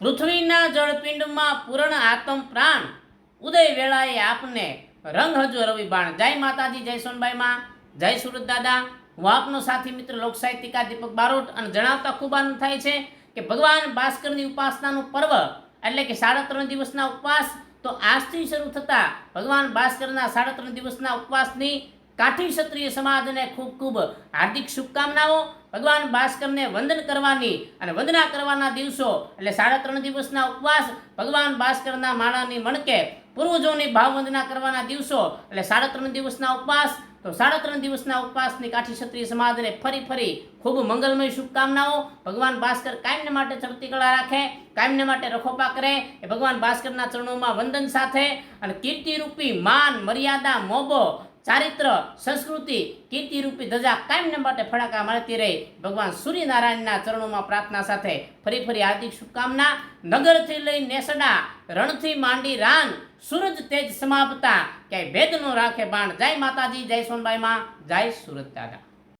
પૃથ્વીના જળપિંડમાં પૂર્ણ આત્મ પ્રાણ. ઉદય વેળાએ આપને રંગ હજો રવિ બાણ જય માતાજી, જય સોનબાઈમાં. જય સુરત દાદા. હું આપનો સાથી મિત્ર લોક સાહિત્યકાર દીપક બારોટ અને જણાવતા ખૂબ આનંદ થાય છે કે ભગવાન ભાસ્કરની ઉપાસનાનું પર્વ એટલે કે સાડા ત્રણ દિવસના ઉપવાસ તો આજથી શરૂ થતા ભગવાન ભાસ્કરના સાડા ત્રણ દિવસના ઉપવાસની કાઠી ક્ષત્રિય સમાજને ખૂબ ખૂબ હાર્દિક શુભકામનાઓ. ભગવાન ભાસ્કરને વંદન કરવાની અને વંદના કરવાના દિવસો એટલે સાડા ત્રણ દિવસના ઉપવાસ ભગવાન ભાસ્કરના માળાની મણકે પૂર્વજોની ભાવવંદના કરવાના દિવસો એટલે સાડા ત્રણ દિવસના ઉપવાસ. તો સાડા ત્રણ દિવસના ઉપવાસની કાઠી ક્ષત્રિય સમાજને ફરી ફરી ખૂબ મંગલમય શુભકામનાઓ. ભગવાન ભાસ્કર કાયમને માટે ચડતી કળા રાખે, કાયમને માટે રખોપા કરે. એ ભગવાન ભાસ્કરના ચરણોમાં વંદન સાથે અને કીર્તિરૂપી માન, મર્યાદા, મોભો ચારિત્ર, સંસ્કૃતિ, કીર્તિરૂપી ધજા કાયમને માટે ફડાકા મળતી રહે. ભગવાન સૂર્યનારાયણના ચરણોમાં પ્રાર્થના સાથે ફરી ફરી હાર્દિક શુભકામના. નગરથી લઈ નેસડા, રણથી માંડી રાન, સૂરજ તેજ સમાપતા. ક્યાંય ભેદ નો રાખે બાણ. જય માતાજી, જય સોનબાઈમાં, જય સુરત દાદા.